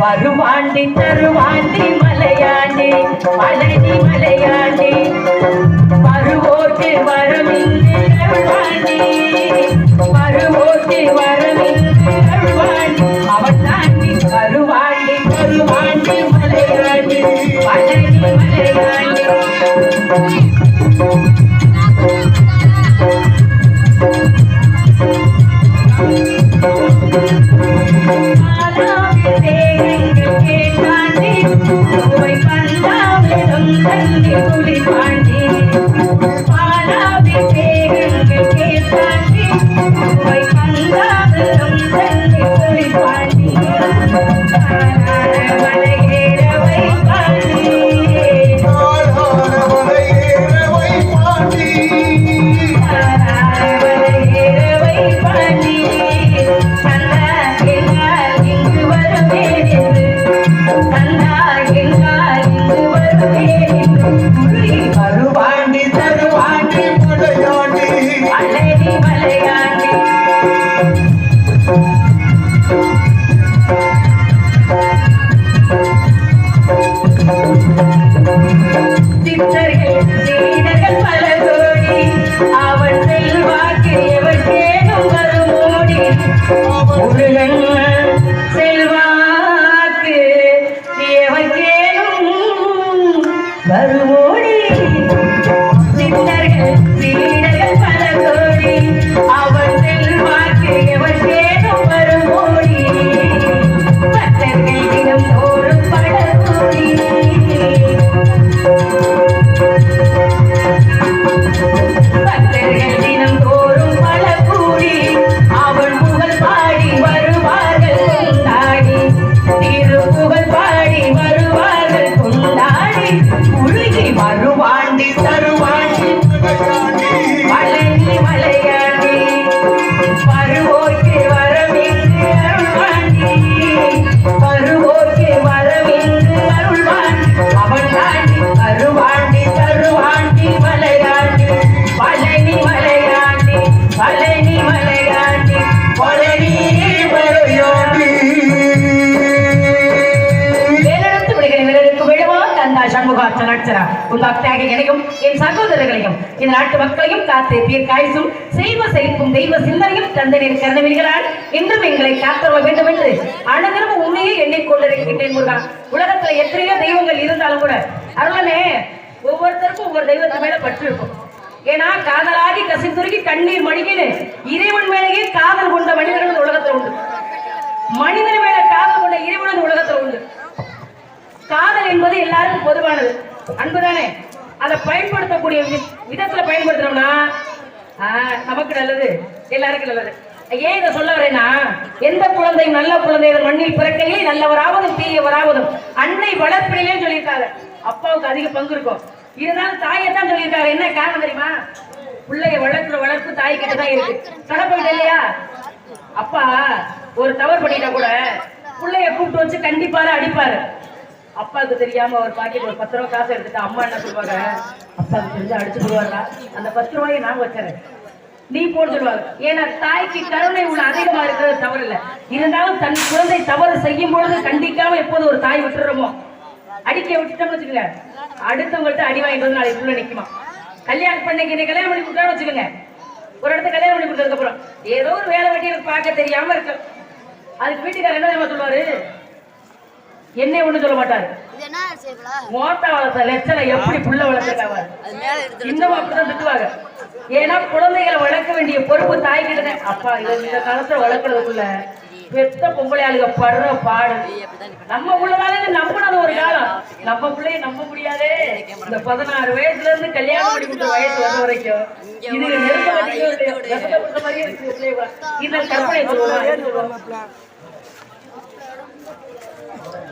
வருவாண்டி தருவாண்டி மலையாண்டி பழனி மலையாண்டி. வருவோட்டு வரமின்றி வருவாண்டி வருவோட்டு வரமின்றி ஆளான உன் என் சகோதரர்களையும் என் நாட்டு மக்களையும் காத்து தீர்க்காயுசும் செய்வ செய்க்கும் தெய்வ சிந்தனையும் தந்தனின் கருணவிகளால் இன்றும் எங்களை காத்தருள வேண்டும் என்று அனுதினம் உண்மையை எண்ணிக்கொண்டிருக்கின்றேன் முருகா. உலகத்துல எத்தனையோ தெய்வங்கள் இருந்தாலும் கூட அருளனே ஒவ்வொருத்தருக்கும் ஒவ்வொரு தெய்வத்து மேல பற்று இருக்கும். ஏன்னா காதலாகி கசிந்துருகி கண்ணீர் மணிக்கின்னு இறைவன் மேலேயே காதல் கொண்ட மனிதர்கள் உலகத்துல உண்டு. மனிதன் மேல காதல் கொண்ட இறைவன் உலகத்துல உண்டு. காதல் என்பது எல்லாருக்கும் பொதுவானது. அன்புதானே? அதை பயன்படுத்தக்கூடிய விதத்துல பயன்படுத்துறோம்னா ஆ, நமக்கு நல்லது. எல்லாருக்கும் நல்லது. ஏன் இதை சொல்ல வரேன்னா எந்த குழந்தை நல்ல குழந்தை மண்ணில் பிறக்கையில் நல்லவராவதும் தீயவராவதும். அன்னை வளர்ப்பிலே சொல்லியிருக்காங்க. அப்பாவுக்கு அதிக பங்கு இருக்கும். இருந்தாலும் தாயை தான் சொல்லியிருக்காங்க. என்ன காரணம் தெரியுமா? பிள்ளைய வளர்க்குற வளர்ப்பு தாய் கிட்ட தான் இருக்கு. கடப்பட்டு இல்லையா? அப்பா ஒரு தவறு பண்ணிட்டா கூட பிள்ளைய கூப்பிட்டு வச்சு கண்டிப்பாக அடிப்பாரு. அப்பாவுக்கு தெரியாம ஒரு பாக்கெட் ஒரு பத்து ரூபா காசு எடுத்துட்டு அம்மா என்ன சொல்லுவாங்க? அப்பாவுக்கு தெரிஞ்சு அடிச்சு போடுவாரா அந்த பத்து ரூபாயை நான் வச்சுறேன். நீ போட்டு சொல்லுவாங்க ஏன்னா தாய்க்கு கருணை உள்ள அதிகமா இருக்கிறது தவறு இல்ல. இருந்தாலும் தன் குழந்தை தவறு செய்யும் பொழுது கண்டிக்காம எப்போது ஒரு தாய் விட்டுறோமோ? அடிக்க விட்டுட்டோம்னு வச்சுக்கோங்க. அடுத்தவங்கள்ட்ட அடி வாங்கிட்டு வந்து நாளைக்கு உள்ள நிக்குமா? கல்யாணம் பண்ணிக்கு நீ கல்யாணம் பண்ணி கொடுத்தான்னு வச்சுக்கோங்க. ஒரு இடத்த கல்யாணம் பண்ணி கொடுத்ததுக்கு அப்புறம். ஏதோ ஒரு வேலை வெட்டி எனக்கு பார்க்க தெரியாம இருக்கு. அதுக்கு வீட்டுக்காரர் என்ன தெரியுமா சொல்லுவாரு? என்னை ஒண்ணு சொல்ல மாட்டாரு. இது மோட்டா வளர்த்த லட்சணம் எப்படி புள்ள வளர்த்துருக்காங்க அது மேல எடுத்து இன்னும் அப்படிதான் திட்டுவாங்க. ஏன்னா குழந்தைகளை வளர்க்க வேண்டிய பொறுப்பு தாய்கிட்ட தான். அப்பா இதை இந்த காலத்துல வளர்க்கறதுக்குள்ள பெத்த பொம்பளை படுற பாடு. நம்ம உள்ளதால நம்பினது ஒரு காலம். நம்ம பிள்ளைய நம்ப முடியாதே. இந்த பதினாறு வயசுல இருந்து கல்யாணம் கொடுத்த வயசு வர வரைக்கும். இருக்கு பிள்ளைங்க. இந்த கற்பனை சொல்லுவாங்க ஏன் சொல்லுவாங்க சாட்க கணக்கு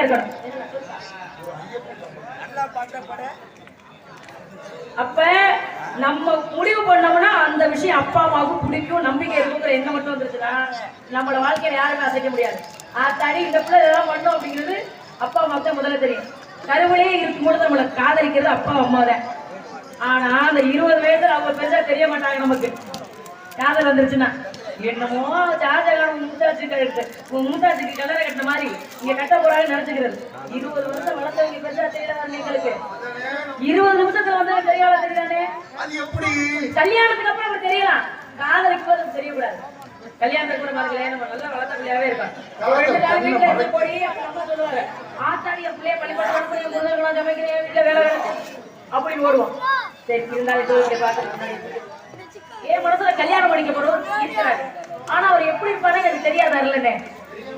ஆளு இருக்கணும். அப்ப நம்ம முடிவு பண்ணோம்னா அந்த விஷயம் அப்பா அம்மாவுக்கு பிடிக்கும் நம்பிக்கை இருக்குங்கிற எண்ணம் மட்டும் வந்துருச்சுன்னா நம்மளோட வாழ்க்கையில யாருமே அசைக்க முடியாது. ஆத்தாடி இந்த பிள்ளை இதெல்லாம் பண்ணோம் அப்படிங்கிறது அப்பா அம்மாவுக்கு தான் முதல்ல தெரியும். கருவிலே இருக்கும்போது நம்மளை காதலிக்கிறது அப்பா அம்மா தான். ஆனா அந்த இருபது வயசுல அவங்க பெருசா தெரிய மாட்டாங்க நமக்கு. காதல் வந்துருச்சுன்னா. என்னமோ ஷாஜகான் கட்டு மும்தாஜுக்கு கலரை கட்டின மாதிரி இங்க கட்ட போறாங்க நினைச்சுக்கிறது. இருபது வருஷம் வளர்த்தவங்க பெருசா தெரியல எங்களுக்கு. இருபது நிமிஷத்துல வந்து தெரியாத தெரியாதே கல்யாணத்துக்கு அப்புறம் அப்படி தெரியலாம் காதலிக்கு போது தெரியக்கூடாது. கல்யாணத்துக்கு கூட பாருங்களேன் நம்ம நல்லா வளர்த்த பிள்ளையாவே இருந்து போய் அப்ப அம்மா சொல்லுவாங்க ஆத்தாடி என் பிள்ளைய பள்ளிக்கூடம் அனுப்புறேன் முதல் நான் சமைக்கிறேன் வீட்டுல வேலை வேலை. அப்படின்னு ஓடுவோம். சரி இருந்தாலும் பார்த்து என் மனசுல கல்யாணம் பண்ணிக்க போறோம் ஆனா அவர் எப்படி இருப்பாருன்னு எனக்கு தெரியாதா இல்லைன்னு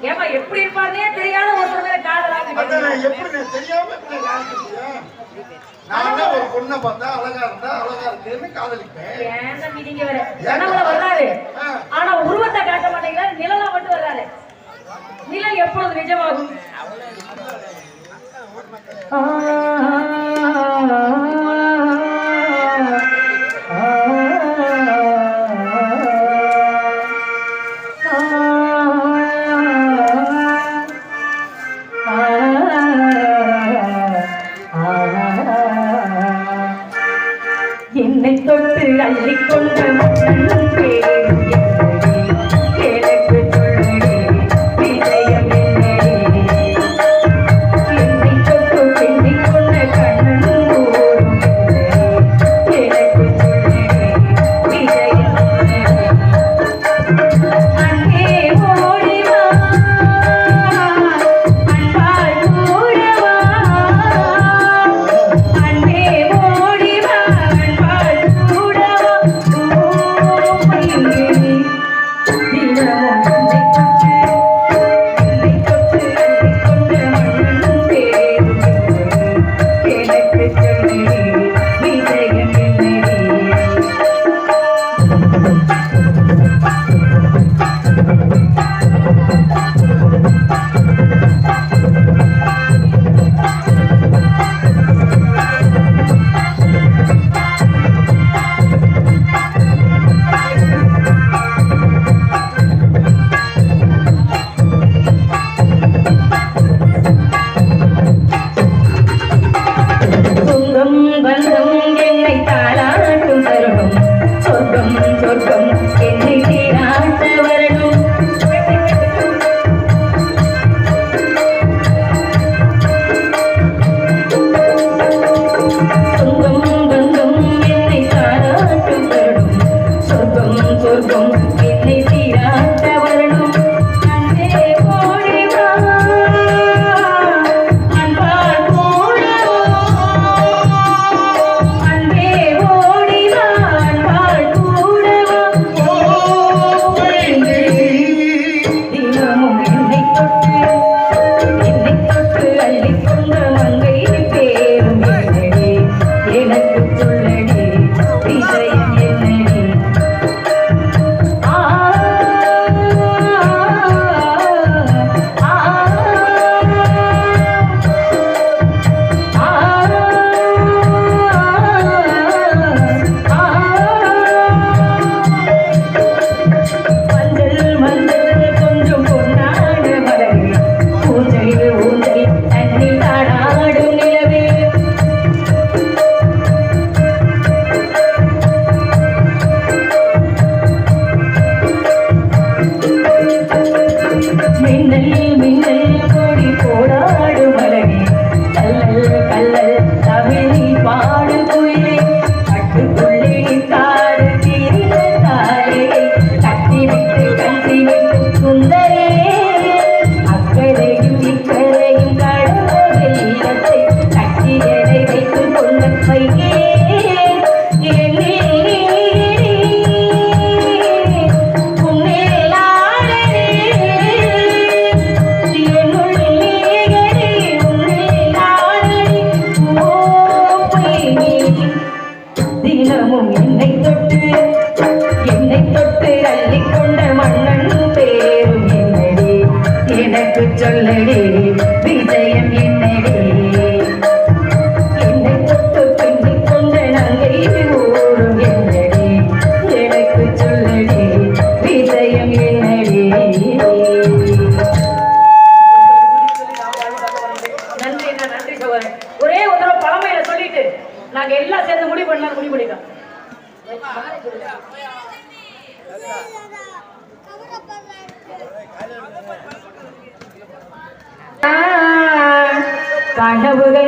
ஏமா எப்படி இருப்பாருன்னே தெரியாத ஒருத்தர் மேல காதலாக அதான் எப்படி தெரியாம? நான் ஒரு பொண்ணை பார்த்தா அழகா இருந்தா அழகா இருக்குன்னு காதலிப்பேன். ஏன் தம்பி நீங்க வேற கனவுல வர்றாரு. ஆ. ஆனா உருவத்தை காட்ட மாட்டேங்கிறாரு நிழலா மட்டும் வர்றாரு. நிழல் எப்பொழுது நிஜமாகும்? കനവുകൾ